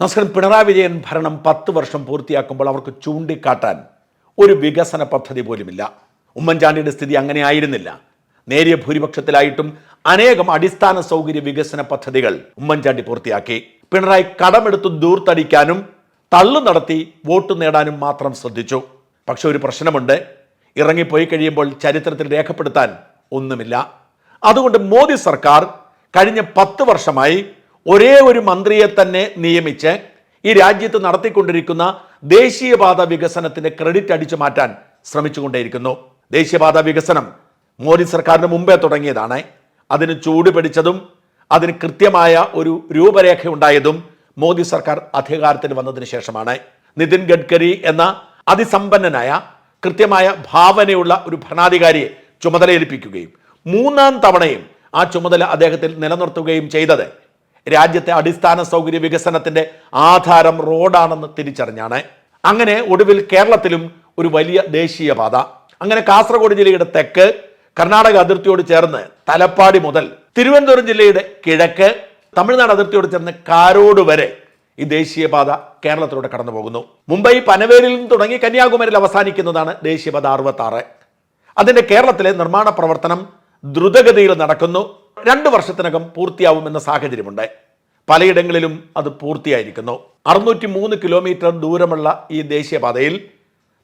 നമസ്കാരം. പിണറായി വിജയൻ ഭരണം പത്ത് വർഷം പൂർത്തിയാക്കുമ്പോൾ അവർക്ക് ചൂണ്ടിക്കാട്ടാൻ ഒരു വികസന പദ്ധതി പോലുമില്ല. ഉമ്മൻചാണ്ടിയുടെ സ്ഥിതി അങ്ങനെ ആയിരുന്നില്ല. നേരിയ ഭൂരിപക്ഷത്തിലായിട്ടും അനേകം അടിസ്ഥാന സൗകര്യ വികസന പദ്ധതികൾ ഉമ്മൻചാണ്ടി പൂർത്തിയാക്കി. പിണറായി കടമെടുത്ത് ദൂർത്തടിക്കാനും തള്ളു നടത്തി വോട്ട് നേടാനും മാത്രം ശ്രദ്ധിച്ചു. പക്ഷെ ഒരു പ്രശ്നമുണ്ട്. ഇറങ്ങിപ്പോയി കഴിയുമ്പോൾ ചരിത്രത്തിൽ രേഖപ്പെടുത്താൻ ഒന്നുമില്ല. അതുകൊണ്ട് മോദി സർക്കാർ കഴിഞ്ഞ പത്ത് വർഷമായി ഒരേ ഒരു മന്ത്രിയെ തന്നെ നിയമിച്ച് ഈ രാജ്യത്ത് നടത്തിക്കൊണ്ടിരിക്കുന്ന ദേശീയപാത വികസനത്തിന്റെ ക്രെഡിറ്റ് അടിച്ചു മാറ്റാൻ ശ്രമിച്ചുകൊണ്ടേയിരിക്കുന്നു. ദേശീയപാത വികസനം മോദി സർക്കാരിന് മുമ്പേ തുടങ്ങിയതാണ്. അതിന് ചൂട് പിടിച്ചതും അതിന് കൃത്യമായ ഒരു രൂപരേഖ ഉണ്ടായതും മോദി സർക്കാർ അധികാരത്തിൽ വന്നതിന് ശേഷമാണ്. നിതിൻ ഗഡ്കരി എന്ന അതിസമ്പന്നനായ കൃത്യമായ ഭാവനയുള്ള ഒരു ഭരണാധികാരിയെ ചുമതലയേൽപ്പിക്കുകയും മൂന്നാം തവണയും ആ ചുമതല അദ്ദേഹത്തിൽ നിലനിർത്തുകയും ചെയ്തത് രാജ്യത്തെ അടിസ്ഥാന സൗകര്യ വികസനത്തിന്റെ ആധാരം റോഡാണെന്ന് തിരിച്ചറിഞ്ഞാണ്. അങ്ങനെ ഒടുവിൽ കേരളത്തിലും ഒരു വലിയ ദേശീയപാത അങ്ങനെ കാസർഗോഡ് ജില്ലയുടെ തെക്ക് കർണാടക അതിർത്തിയോട് ചേർന്ന് തലപ്പാടി മുതൽ തിരുവനന്തപുരം ജില്ലയുടെ കിഴക്ക് തമിഴ്നാട് അതിർത്തിയോട് ചേർന്ന് കാരോട് വരെ ഈ ദേശീയപാത കേരളത്തിലൂടെ കടന്നു പോകുന്നു മുംബൈ പനവേലിൽ നിന്ന് തുടങ്ങി കന്യാകുമാരിയിൽ അവസാനിക്കുന്നതാണ് ദേശീയപാത അറുപത്തി ആറ് അതിന്റെ കേരളത്തിലെ നിർമ്മാണ പ്രവർത്തനം ദ്രുതഗതിയിൽ നടക്കുന്നു. രണ്ട് വർഷത്തിനകം പൂർത്തിയാവുമെന്ന സാഹചര്യമുണ്ട് പലയിടങ്ങളിലും അത് പൂർത്തിയായിരിക്കുന്നു. അറുന്നൂറ്റി മൂന്ന് കിലോമീറ്റർ ദൂരമുള്ള ഈ ദേശീയപാതയിൽ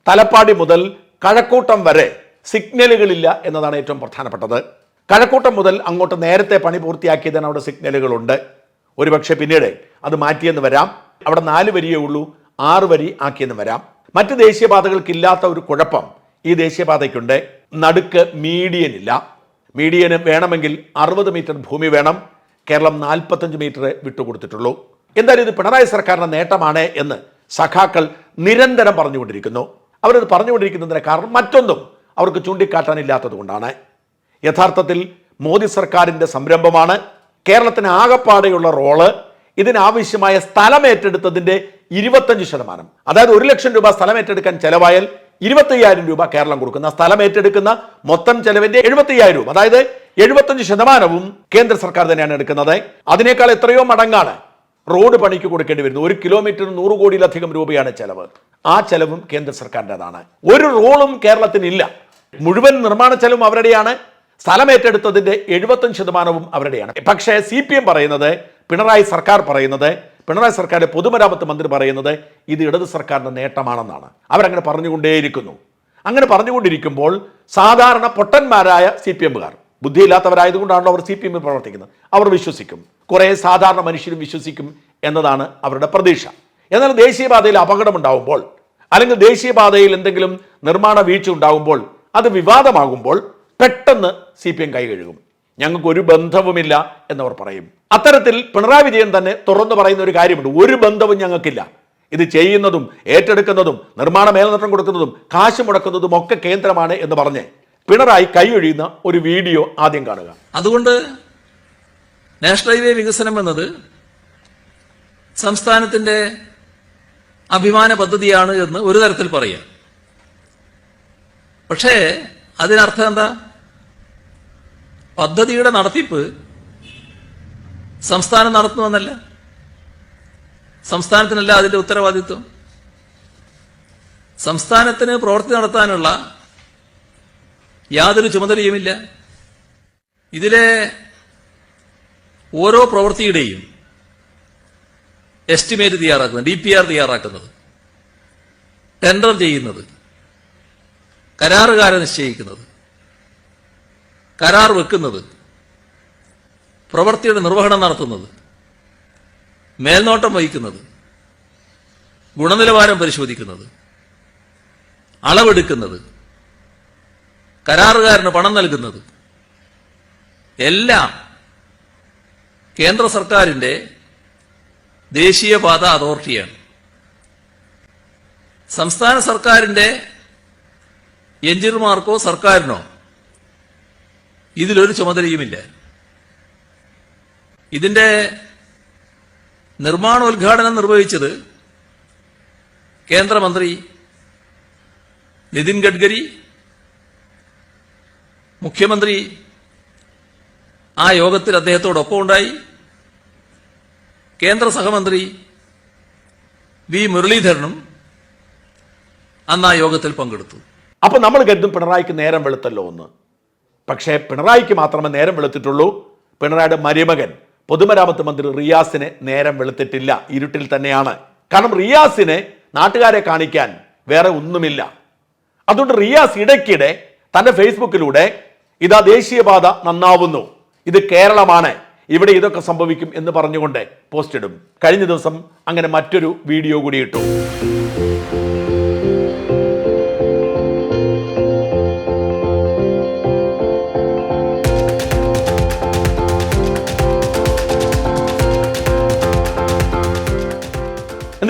തലപ്പാടി മുതൽ കഴക്കൂട്ടം വരെ സിഗ്നലുകളില്ല എന്നതാണ് ഏറ്റവും പ്രധാനപ്പെട്ടത്. കഴക്കൂട്ടം മുതൽ അങ്ങോട്ട് നേരത്തെ പണി പൂർത്തിയാക്കിയതിന് അവിടെ സിഗ്നലുകളുണ്ട്. ഒരുപക്ഷെ പിന്നീട് അത് മാറ്റിയെന്ന് വരാം. അവിടെ നാല് വരിയേ ഉള്ളൂ ആറ് വരി ആക്കിയെന്ന് വരാം. മറ്റ് ദേശീയപാതകൾക്കില്ലാത്ത ഒരു കുഴപ്പം ഈ ദേശീയപാതയ്ക്കുണ്ട്. നടുക്ക് മീഡിയൻ ഇല്ല. മീഡിയന് വേണമെങ്കിൽ അറുപത് മീറ്റർ ഭൂമി വേണം. കേരളം നാൽപ്പത്തഞ്ച് മീറ്റർ വിട്ടുകൊടുത്തിട്ടുള്ളൂ. എന്തായാലും ഇത് പിണറായി സർക്കാരിന്റെ നേട്ടമാണ് എന്ന് സഖാക്കൾ നിരന്തരം പറഞ്ഞുകൊണ്ടിരിക്കുന്നു. അവരത് പറഞ്ഞുകൊണ്ടിരിക്കുന്നതിന് കാരണം മറ്റൊന്നും അവർക്ക് ചൂണ്ടിക്കാട്ടാനില്ലാത്തത് കൊണ്ടാണ് യഥാർത്ഥത്തിൽ മോദി സർക്കാരിന്റെ സംരംഭമാണ്. കേരളത്തിന് ആകപ്പാടെയുള്ള റോൾ ഇതിനാവശ്യമായ സ്ഥലം ഏറ്റെടുത്തതിന്റെ ഇരുപത്തഞ്ച് ശതമാനം. അതായത് ഒരു ലക്ഷം രൂപ സ്ഥലം ഏറ്റെടുക്കാൻ ചെലവായാൽ ഇരുപത്തയ്യായിരം രൂപ കേരളം കൊടുക്കുന്ന സ്ഥലം ഏറ്റെടുക്കുന്ന മൊത്തം ചെലവിന്റെ എഴുപത്തയ്യായിരം രൂപ. അതായത് എഴുപത്തഞ്ച് ശതമാനവും കേന്ദ്ര സർക്കാർ തന്നെയാണ് എടുക്കുന്നത്. അതിനേക്കാൾ എത്രയോ മടങ്ങാണ് റോഡ് പണിക്ക് കൊടുക്കേണ്ടി വരുന്നത്. ഒരു കിലോമീറ്ററിന് നൂറ് കോടിയിലധികം രൂപയാണ് ചെലവ്. ആ ചെലവും കേന്ദ്ര സർക്കാരിന്റെതാണ് ഒരു റോളും കേരളത്തിനില്ല. മുഴുവൻ നിർമ്മാണ ചെലവും അവരുടെയാണ്. സ്ഥലം ഏറ്റെടുത്തതിന്റെ എഴുപത്തഞ്ച് ശതമാനവും അവരുടെയാണ്. പക്ഷേ സി പി എം പറയുന്നത് പിണറായി സർക്കാർ പറയുന്നത് പിണറായി സർക്കാരിന്റെ പൊതുമരാമത്ത് മന്ത്രി പറയുന്നത് ഇത് ഇടത് സർക്കാരിന്റെ നേട്ടമാണെന്നാണ്. അവരങ്ങനെ പറഞ്ഞുകൊണ്ടേയിരിക്കുന്നു. അങ്ങനെ പറഞ്ഞുകൊണ്ടിരിക്കുമ്പോൾ സാധാരണ പൊട്ടന്മാരായ സി പി എമ്മുകാർ ബുദ്ധിയില്ലാത്തവരായതുകൊണ്ടാണല്ലോ അവർ സി പി എമ്മിൽ പ്രവർത്തിക്കുന്നത്. അവർ വിശ്വസിക്കും. കുറേ സാധാരണ മനുഷ്യരും വിശ്വസിക്കും എന്നതാണ് അവരുടെ പ്രതീക്ഷ. എന്നാൽ ദേശീയപാതയിൽ അപകടമുണ്ടാകുമ്പോൾ അല്ലെങ്കിൽ ദേശീയപാതയിൽ എന്തെങ്കിലും നിർമ്മാണ വീഴ്ച ഉണ്ടാകുമ്പോൾ അത് വിവാദമാകുമ്പോൾ പെട്ടെന്ന് സി പി എം കൈ കഴുകും. ഞങ്ങൾക്ക് ഒരു ബന്ധവുമില്ല എന്നവർ പറയും. അത്തരത്തിൽ പിണറായി വിജയൻ തന്നെ തുറന്നു പറയുന്ന ഒരു കാര്യമുണ്ട്. ഒരു ബന്ധവും ഞങ്ങൾക്കില്ല. ഇത് ചെയ്യുന്നതും ഏറ്റെടുക്കുന്നതും നിർമ്മാണ മേൽനോട്ടം കൊടുക്കുന്നതും കാശ് മുടക്കുന്നതും ഒക്കെ കേന്ദ്രമാണ് എന്ന് പറഞ്ഞ് പിണറായി കൈയൊഴിയുന്ന ഒരു വീഡിയോ ആദ്യം കാണുക. അതുകൊണ്ട് നാഷണൽ ഹൈവേ വികസനം എന്നത് സംസ്ഥാനത്തിന്റെ അഭിമാന പദ്ധതിയാണ് എന്ന് ഒരു തരത്തിൽ പറയാം. പക്ഷേ അതിനർത്ഥം എന്താ? പദ്ധതിയുടെ നടത്തിപ്പ് സംസ്ഥാനം നടത്തുമെന്നല്ല. സംസ്ഥാനത്തിനല്ല അതിന്റെ ഉത്തരവാദിത്വം. സംസ്ഥാനത്തിന് പ്രവൃത്തി നടത്താനുള്ള യാതൊരു ചുമതലയുമില്ല. ഇതിലെ ഓരോ പ്രവൃത്തിയുടെയും എസ്റ്റിമേറ്റ് തയ്യാറാക്കുന്നത് ഡി പി ആർ തയ്യാറാക്കുന്നത് ടെൻഡർ ചെയ്യുന്നത് കരാറുകാരെ നിശ്ചയിക്കുന്നത് കരാർ വെക്കുന്നത് പ്രവൃത്തിയുടെ നിർവഹണം നടത്തുന്നത് മേൽനോട്ടം വഹിക്കുന്നത് ഗുണനിലവാരം പരിശോധിക്കുന്നത് അളവെടുക്കുന്നത് കരാറുകാരന് പണം നൽകുന്നത് എല്ലാം കേന്ദ്ര സർക്കാരിന്റെ ദേശീയപാത അതോറിറ്റിയാണ്. സംസ്ഥാന സർക്കാരിന്റെ എഞ്ചിനീയർമാർക്കോ സർക്കാരിനോ ഇതിലൊരു ചുമതലയുമില്ല. ഇതിന്റെ നിർമ്മാണോദ്ഘാടനം നിർവഹിച്ചത് കേന്ദ്രമന്ത്രി നിതിൻ ഗഡ്കരി മുഖ്യമന്ത്രി ആ യോഗത്തിൽ അദ്ദേഹത്തോടൊപ്പം ഉണ്ടായി കേന്ദ്ര സഹമന്ത്രി വി. മുരളീധരനും അന്ന് ആ യോഗത്തിൽ പങ്കെടുത്തു. അപ്പൊ നമ്മൾ കരുതും പിണറായിക്ക് നേരം വെളുത്തല്ലോ എന്ന്. പക്ഷേ പിണറായിക്ക് മാത്രമേ നേരം വെളുത്തിട്ടുള്ളൂ. പിണറായിയുടെ മരുമകൻ പൊതുമരാമത്ത് മന്ത്രി റിയാസിനെ നേരം വെളുത്തിട്ടില്ല. ഇരുട്ടിൽ തന്നെയാണ്. കാരണം റിയാസിനെ നാട്ടുകാരെ കാണിക്കാൻ വേറെ ഒന്നുമില്ല. അതുകൊണ്ട് റിയാസ് ഇടയ്ക്കിടെ തന്റെ ഫേസ്ബുക്കിലൂടെ ഇതാ ദേശീയപാത നന്നാവുന്നു. ഇത് കേരളമാണ്. ഇവിടെ ഇതൊക്കെ സംഭവിക്കും എന്ന് പറഞ്ഞുകൊണ്ട് പോസ്റ്റ് ഇടും. കഴിഞ്ഞ ദിവസം അങ്ങനെ മറ്റൊരു വീഡിയോ കൂടി ഇട്ടു.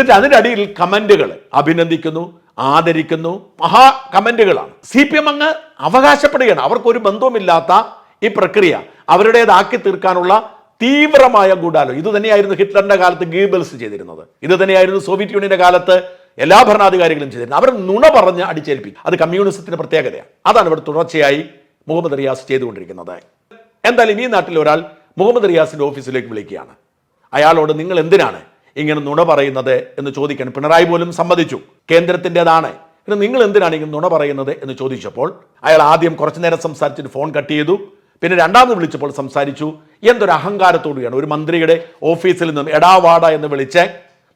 എന്നിട്ട് അതിന്റെ അടിയിൽ കമന്റുകൾ അഭിനന്ദിക്കുന്നു ആദരിക്കുന്നു മഹാ കമന്റുകളാണ് സി പി എം അങ്ങ് അവകാശപ്പെടുകയാണ്. അവർക്കൊരു ബന്ധവുമില്ലാത്ത ഈ പ്രക്രിയ അവരുടേതാക്കി തീർക്കാനുള്ള തീവ്രമായ ഗൂഢാലോ ഇത് തന്നെയായിരുന്നു ഹിറ്റ്ലറിന്റെ കാലത്ത് ഗീബൽസ് ചെയ്തിരുന്നത്. ഇത് തന്നെയായിരുന്നു സോവിയറ്റ് യൂണിയന്റെ കാലത്ത് എല്ലാ ഭരണാധികാരികളും ചെയ്തിരുന്നത്. അവർ നുണ പറഞ്ഞ് അടിച്ചേൽപ്പിക്കും അത് കമ്മ്യൂണിസത്തിന്റെ പ്രത്യേകതയാണ്. അതാണ് ഇവിടെ തുടർച്ചയായി മുഹമ്മദ് റിയാസ് ചെയ്തുകൊണ്ടിരിക്കുന്നത്. എന്തായാലും ഈ നാട്ടിൽ ഒരാൾ മുഹമ്മദ് റിയാസിന്റെ ഓഫീസിലേക്ക് വിളിക്കുകയാണ്. അയാളോട് നിങ്ങൾ എന്തിനാണ് ഇങ്ങനെ നുണ പറയുന്നത് എന്ന് ചോദിക്കണം. പിണറായി പോലും സമ്മതിച്ചു. കേന്ദ്രത്തിന്റെതാണ്. പിന്നെ നിങ്ങൾ എന്തിനാണ് ഇങ്ങനെ നുണ പറയുന്നത് എന്ന് ചോദിച്ചപ്പോൾ അയാൾ ആദ്യം കുറച്ചു നേരം സംസാരിച്ചിട്ട് ഫോൺ കട്ട് ചെയ്തു. പിന്നെ രണ്ടാമത് വിളിച്ചപ്പോൾ സംസാരിച്ചു. എന്തൊരു അഹങ്കാരത്തോടുകയാണ് ഒരു മന്ത്രിയുടെ ഓഫീസിൽ നിന്നും എടാ വാട എന്ന് വിളിച്ച്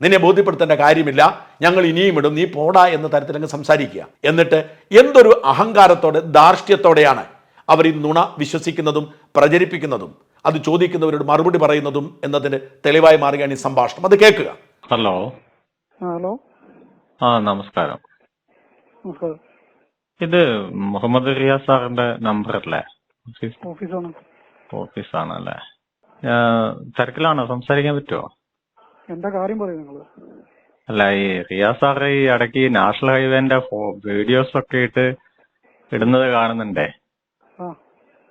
നിന്നെ ബോധ്യപ്പെടുത്തേണ്ട കാര്യമില്ല. ഞങ്ങൾ ഇനിയും ഇടും. നീ പോടാ എന്ന തരത്തിൽ അങ്ങ് സംസാരിക്കുക. എന്നിട്ട് എന്തൊരു അഹങ്കാരത്തോടെ ധാർഷ്ട്യത്തോടെയാണ് അവർ ഈ നുണ വിശ്വസിക്കുന്നതും പ്രചരിപ്പിക്കുന്നതും. അത് ചോദിക്കുന്നവരോട് മറുപടി പറയുന്നതും എന്നതിന് തെളിവായി മാറുകയാണ് ഈ സംഭാഷണം. അത് കേൾക്കുക. ഹലോ. ഹലോ. ആ നമസ്കാരം. നമസ്കാരം. ഇത് മുഹമ്മദ് റിയാസ് സാറിന്റെ നമ്പർ അല്ലേ ഓഫീസ് ഓഫീസാണ്. ഓഫീസാണല്ലേ? ആ, തിരക്കിലാണോ? സംസാരിക്കാൻ പറ്റുമോ എന്താ കാര്യം പറയും നിങ്ങൾ അല്ല ഈ റിയാസ് സാറ് ഈ ഇടയ്ക്ക് നാഷണൽ ഹൈവേന്റെ വീഡിയോസ് ഒക്കെ ഇട്ട് ഇടുന്നത് കാണുന്നുണ്ടേ?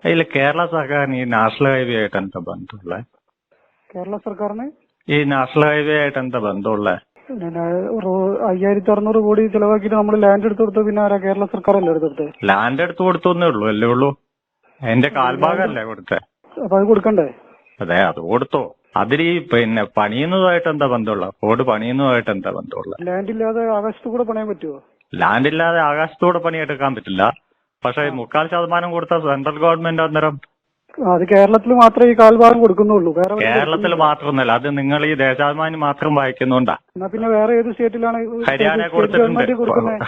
അതിൽ കേരള സർക്കാരിന് ഈ നാഷണൽ ഹൈവേ ആയിട്ട് എന്താ ബന്ധമുള്ള? കേരള സർക്കാരിന്? ഈ നാഷണൽ ഹൈവേ ആയിട്ട് എന്താ ബന്ധമുള്ള? പിന്നെ റോ- അയ്യായിരത്തി അറുന്നൂറ് കോടി ചെലവാക്കിയിട്ട് നമ്മൾ ലാൻഡ് എടുത്തു കൊടുത്തു പിന്നെ ആരാ? കേരള സർക്കാർ സർക്കാരല്ലേ എടുത്തെടുത്ത് ലാൻഡ് എടുത്ത് കൊടുത്തൊന്നേ ഉള്ളൂ അല്ലേ ഉള്ളൂ? അതിന്റെ കാൽഭാഗമല്ലേ കൊടുത്തേ? അപ്പൊ അത് കൊടുക്കണ്ടേ? അതെ അത് കൊടുത്തോ. അതിൽ ഈ പിന്നെ പണിയുന്നതുമായിട്ട് എന്താ ബന്ധമുള്ള? റോഡ് പണിയുന്നതുമായിട്ട് എന്താ ബന്ധമുള്ള? ലാൻഡ് ഇല്ലാതെ ആകാശത്ത് കൂടെ പണയാൻ പറ്റുമോ ലാൻഡ് ഇല്ലാതെ ആകാശത്തൂടെ പണിയെടുക്കാൻ പറ്റില്ല. പക്ഷെ മുക്കാൽ ശതമാനം കൊടുത്ത സെൻട്രൽ ഗവൺമെന്റ് അന്നേരം അത് കേരളത്തിൽ മാത്രമേ ഈ കാൽഭാഗം കൊടുക്കുന്നുള്ളൂ. കേരളത്തിൽ മാത്രമല്ല അത് നിങ്ങൾ ഈ ദേശാഭിമാനി മാത്രം വായിക്കുന്നുണ്ടാ. എന്നാ പിന്നെ വേറെ ഏത് സ്റ്റേറ്റിലാണ് ഹരിയാന കൊടുത്തിട്ടുണ്ട്.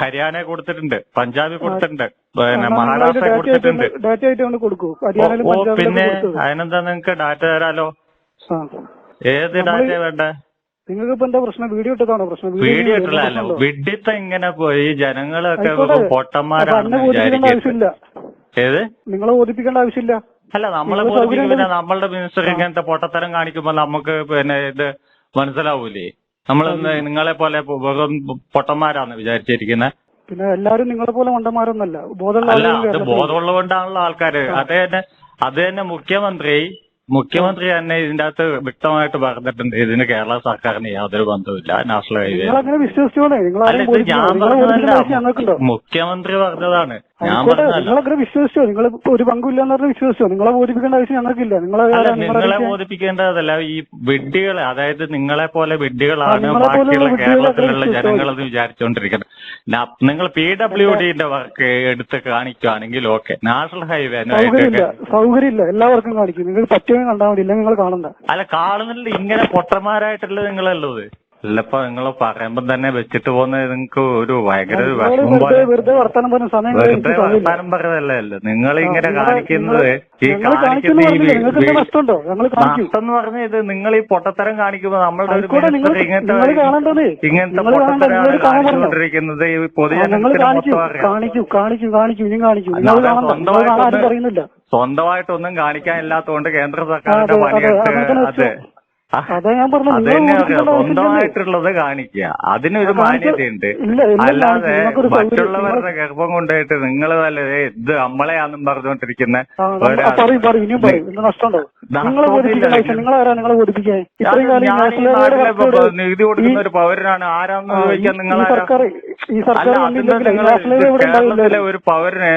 ഹരിയാന കൊടുത്തിട്ടുണ്ട്. പഞ്ചാബ് കൊടുത്തിട്ടുണ്ട്. പിന്നെ മഹാരാഷ്ട്ര കൊടുത്തിട്ടുണ്ട്. ഡാറ്റ ആയിട്ട് കൊടുക്കൂ. പിന്നെ അതിനെന്താ നിങ്ങക്ക് ഡാറ്റ തരാലോ? ഏത് ഡാറ്റ വേണ്ടേ? നിങ്ങൾക്ക് ഇപ്പൊ എന്താ പ്രശ്നം? വീഡിയോ ഇട്ടതാണോ പ്രശ്നം? വീഡിയോ പ്രശ്നമുണ്ടോ? വിഡിത്ത ഇങ്ങനെ പോയി. ജനങ്ങളൊക്കെ. പൊട്ടന്മാരാണെന്ന് ആവശ്യമില്ല. ഏത്? നിങ്ങളെ ബോധിപ്പിക്കേണ്ട ആവശ്യമില്ല. അല്ല നമ്മളെ നിങ്ങൾക്ക് സൗകര്യം ബോധിപ്പിക്കുന്ന ഉണ്ടെങ്കിൽ- നമ്മളുടെ മിനിസ്റ്റർ ഇങ്ങനത്തെ പൊട്ടത്തരം കാണിക്കുമ്പോ നമുക്ക് പിന്നെ ഇത് മനസ്സിലാവൂലേ? നമ്മൾ നിങ്ങളെ പോലെ വെറും പൊട്ടന്മാരാന്ന് വിചാരിച്ചിരിക്കുന്നത് പിന്നെ എല്ലാരും നിങ്ങളെ പോലെ മണ്ടന്മാരൊന്നല്ല. ബോധമുള്ള ബോധമുള്ളതുകൊണ്ടാണല്ലോ ആൾക്കാര്. അത് തന്നെ അത് തന്നെ മുഖ്യമന്ത്രി മുഖ്യമന്ത്രി തന്നെ ഇതിന്റെ അകത്ത് വ്യക്തമായിട്ട് പറഞ്ഞിട്ടുണ്ട് ഇതിന് കേരള സർക്കാരിന് യാതൊരു ബന്ധവുമില്ല നാഷണൽ ഹൈവേ അല്ല ഇത് ഞാൻ പറഞ്ഞതല്ല മുഖ്യമന്ത്രി പറഞ്ഞതാണ് ആയിക്കോട്ടെ അങ്ങനെ വിശ്വസിച്ചോ? നിങ്ങൾ ഒരു പങ്കുമില്ലെന്ന് പറഞ്ഞ് വിശ്വസിച്ചോ? നിങ്ങളെ ബോധിപ്പിക്കേണ്ട ആവശ്യം ഞങ്ങൾക്കില്ല. നിങ്ങളെ അല്ല നിങ്ങളെ ബോധിപ്പിക്കേണ്ടതല്ല. ഈ വിഡ്ഢികളെ അതായത് നിങ്ങളെ പോലെ വിഡ്ഢികളാണ് നിങ്ങളെ ബാക്കിയുള്ള വിഡ്ഢികളെ കേരളത്തിലുള്ള ജനങ്ങൾ ജനങ്ങളെന്ന് വിചാരിച്ചുകൊണ്ടിരിക്കുന്നത് ന- നിങ്ങൾ പി ഡബ്ല്യു ഡിന്റെ വർക്ക് എടുത്ത് കാണിക്കുകയാണെങ്കിൽ ഓക്കെ നാഷണൽ ഹൈവേ സൗകര്യമില്ല സൗകര്യമില്ല. എല്ലാവർക്കും കാണിക്കും. നിങ്ങൾ പറ്റുമെങ്കിൽ കണ്ടാൽ മതി ഇല്ലെങ്കിൽ നിങ്ങൾ കാണണ്ട. അല്ല കാണുന്നില്ല ഇങ്ങനെ പൊട്ടന്മാരായിട്ടുള്ള നിങ്ങളല്ലത് അല്ലപ്പോ നിങ്ങൾ പറയുമ്പോ തന്നെ വെച്ചിട്ട് പോകുന്നത് നിങ്ങൾക്ക് ഒരു ഭയങ്കര വിഷമം പോലെ വെറുതെ വർത്താനം പറഞ്ഞ സമയം വെറുതെ വർത്താനം പറയുന്നതല്ലേ നിങ്ങൾ ഇങ്ങനെ കാണിക്കുന്നത് ഈ കാണിക്കുന്ന ഈ പറഞ്ഞില്ലേ? നിങ്ങൾക്ക് എന്താ വി- നഷ്ടമുണ്ടോ ഞങ്ങൾ കാണിക്കും നഷ്ടം എന്ന് പറഞ്ഞ ഇത് നിങ്ങൾ ഈ പൊട്ടത്തരം കാണിക്കുമ്പോ നമ്മളുടെ ഒരു ആയിക്കോട്ടെ, നിങ്ങൾ- മിനിസ്റ്റർ ഇങ്ങനത്തെ നിങ്ങൾ കാണേണ്ടത്. ഇങ്ങനത്തെ നിങ്ങൾ കാണേണ്ടത് പൊട്ടത്തരമാണ് നിങ്ങൾ കാണാൻ പറഞ്ഞോ? കാണിച്ചുകൊണ്ടിരിക്കുന്നത് ഈ നിങ്ങൾ പൊതുജനത്തിന് കാണിക്കും മൊത്തം അറിയാം കാണിക്കും കാണിക്കും കാണിക്കും ഇനിയും കാണിക്കും നിങ്ങൾ അത് കാണണ്ട നിങ്ങൾ സ്വന്തമായിട്ട് കാണാൻ ആരും ഒന്ന് പറയുന്നില്ല സ്വന്തമായിട്ടൊന്നും കാണിക്കാനില്ലാത്തതുകൊണ്ട് കേന്ദ്ര സർക്കാരിന്റെ അതെ, അതെ, പണിയെടുത്ത് അത്. അതാ ഞാൻ അത്. സ്വന്തമായിട്ടുള്ളത് കാണിക്കുക. അതിനൊരു മാന്യതയുണ്ട്. ഇല്ല, അല്ലാതെ നിങ്ങൾക്കൊരു സൗകര്യം- മറ്റുള്ളവരുടെ ഗർഭം കൊണ്ടുപോയിട്ട് നിങ്ങൾ വല്ല "ഏയ് ഇത് നമ്മളെയാന്നും പറഞ്ഞുകൊണ്ടിരിക്കുന്ന പറയും ഇനിയും. നിങ്ങളെ ബോധിപ്പിക്കേണ്ട ആവശ്യം നിങ്ങൾ ആരാ നിങ്ങളെ ബോധിപ്പിക്കാൻ ഇത്രയും കാലം ഈ നാട്ടിലെ ഇപ്പൊ നികുതി കൊടുക്കുന്ന ഒരു പൗരനാണ്. ആരാന്ന് ചോദിക്കാൻ നിങ്ങൾ സർക്കാർ ഈ സർക്കാർ കേരളത്തിലെ ഒരു പൗരന്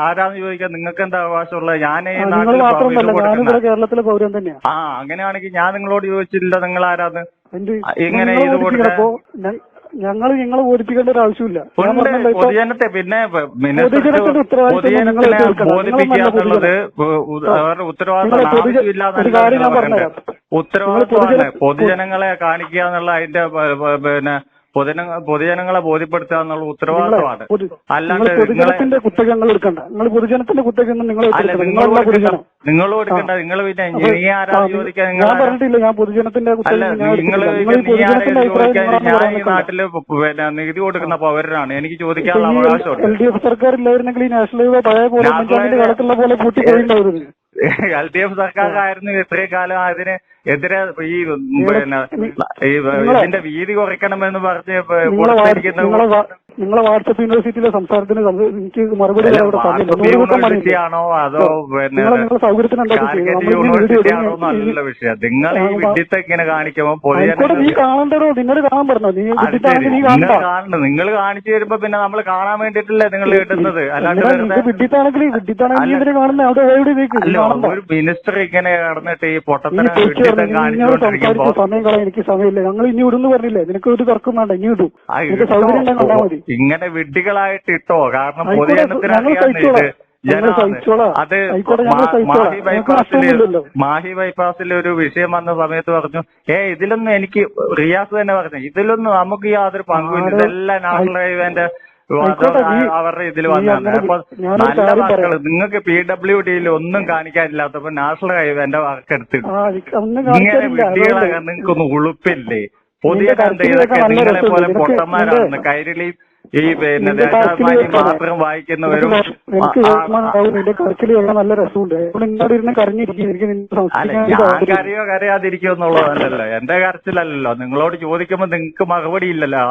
ആരാന്ന് ചോദിക്കാൻ നിങ്ങൾക്ക് എന്താ അവകാശമുള്ളത്? ഞാൻ ഈ നിങ്ങൾ മാത്രമല്ല ഞാനും ഇവിടെ കേരളത്തിലെ പൗരൻ തന്നെയാണ് ആ അങ്ങനെയാണെങ്കിൽ ഞാൻ നിങ്ങളോട് ചോദിച്ചില്ല നിങ്ങൾ ആരാന്ന്? ഇങ്ങനെ ഇത്. കൊടുക്കാൻ? ഞങ്ങൾ നിങ്ങളെ ബോധിപ്പിക്കേണ്ട ഒരു ആവശ്യമില്ല. പൊതുജനത്തെ പിന്നെ പൊതുജനത്തിനെ ബോധിപ്പിക്കുക എന്നുള്ളത് ഉ- ഉ- അവരുടെ ഉത്തരവാദിത്തം. ഉത്തരവാദിത്തമാണ് പൊതുജനങ്ങളെ കാണിക്കുക എന്നുള്ള അതിന്റെ പിന്നെ പൊതുജന പൊതുജനങ്ങളെ ബോധ്യപ്പെടുത്തുക എന്നുള്ള ഉത്തരവാദിത്തമാണ്. അല്ലാണ്ട് പൊതുജനത്തിന്റെ കുത്തകങ്ങൾ എടുക്കണ്ട. നിങ്ങൾ പൊതുജനത്തിന്റെ കുത്തകൊന്നും നിങ്ങൾ നിങ്ങൾ എടുക്കണ്ട. നിങ്ങൾ പിന്നെ നീ ആരാ ചോദിക്കാൻ ഞാൻ പറഞ്ഞിട്ടില്ല ഞാൻ പൊതുജനത്തിന്റെ ഞാൻ നിങ്ങൾ ഈ നാട്ടിൽ പിന്നെ നികുതി കൊടുക്കുന്ന പൗരനാണ് എനിക്ക് ചോദിക്കാനുള്ള അവകാശം അവകാശമുണ്ട്. എൽ ഡി എഫ് സർക്കാർ ഇല്ലായിരുന്നെങ്കിൽ ഈ നാഷണൽ പഴയ പോലെ കാലത്തുള്ള പോലെ പൂട്ടി പോയിണ്ടായിരുന്നു എൽ ഡി എഫ് സർക്കാരായിരുന്നു ഇത്രയും കാലം അതിന് എതിരെ ഈ പിന്നെ ഈ ഇതിന്റെ വീതി കുറയ്ക്കണമെന്ന് പറഞ്ഞ് പുറത്തിരിക്കുന്ന നിങ്ങളെ വാട്സപ്പ് യൂണിവേഴ്സിറ്റിയിലെ സംസാരത്തിന് സംസ- എനിക്ക് മറുപടി അല്ല, തരാൻ ഇവിടെ സമയമില്ല. വാട്സപ്പ് നൂറ് കൂട്ടം യൂണിവേഴ്സിറ്റി ആണോ അതോ വിഷയം. നിങ്ങൾ ഈ ഇങ്ങനെ കാണിക്കുമ്പോൾ നീ കാണണ്ടോ നിങ്ങൾ കാണാൻ പറഞ്ഞോ? നീ നിങ്ങൾ കാണണ്ട. നിങ്ങൾ കാണിച്ചു തരുമ്പോ പിന്നെ നമ്മൾ കാണാൻ വേണ്ടിട്ടല്ലേ നിങ്ങൾ കിട്ടുന്നത് അല്ലാണ്ട് അല്ല. ഇതിനെ കാണുന്ന. അവിടെ എവിടെ ഒരു മിനിസ്റ്റർ ഇങ്ങനെ കടന്നിട്ട് ഈ പൊട്ടത്തിനെ സമയം കളയാൻ എനിക്ക് സമയമില്ല. ഞങ്ങൾ ഇനി ഇടുന്നു പറഞ്ഞില്ലേ? നിനക്ക് ഒരു തർക്കം വേണ്ട. ഇനി ഇടും. സൗകര്യം കണ്ടാൽ മതി. ഇങ്ങനെ വിഡ്ഢികളായിട്ട് ഇട്ടോ? കാരണം പൊതുജനത്തിന് അറിയാവുന്ന ഇത്. അത്. മാഹി ബൈപ്പാസിൽ മാഹി ബൈപ്പാസിൽ ഒരു വിഷയം വന്ന സമയത്ത് പറഞ്ഞു ഏ ഇതിലൊന്നും എനിക്ക് റിയാസ് തന്നെ പറഞ്ഞു. ഇതിലൊന്നും നമുക്ക് യാതൊരു പങ്കുമില്ല. ഇതെല്ലാം നാഷണൽ ഹൈവേന്റെ അവരുടെ ഇതിൽ വന്നതാണ്. അപ്പൊ നല്ല നിങ്ങൾക്ക് പി ഡബ്ല്യു ഡിയിൽ ഒന്നും കാണിക്കാനില്ലാത്തപ്പോ നാഷണൽ ഹൈവേന്റെ വർക്ക് എടുത്തിട്ട് ഇങ്ങനെ വിഡ്ഢികളാകാൻ നിങ്ങൾക്കൊന്നും ഉളുപ്പില്ലേ? കരച്ചിൽ ഇതൊക്കെ നിങ്ങളെ പോലെ പൊട്ടന്മാരാണെന്ന് കൈരളി ഈ പിന്നെ ദേശാഭിമാനി മാത്രം വായിക്കുന്നവരും കരച്ചിൽ കേൾക്കാൻ നല്ല രസമുണ്ട്. ഇരുന്ന് കരഞ്ഞിരിക്കും ഞാൻ. കരയോ കരയാതിരിക്കോ എന്നുള്ളതല്ലല്ലോ. എന്റെ കരച്ചിലല്ലല്ലോ. നിങ്ങളോട് ചോദിക്കുമ്പോ നിങ്ങൾക്ക് മറുപടി ഇല്ലല്ലോ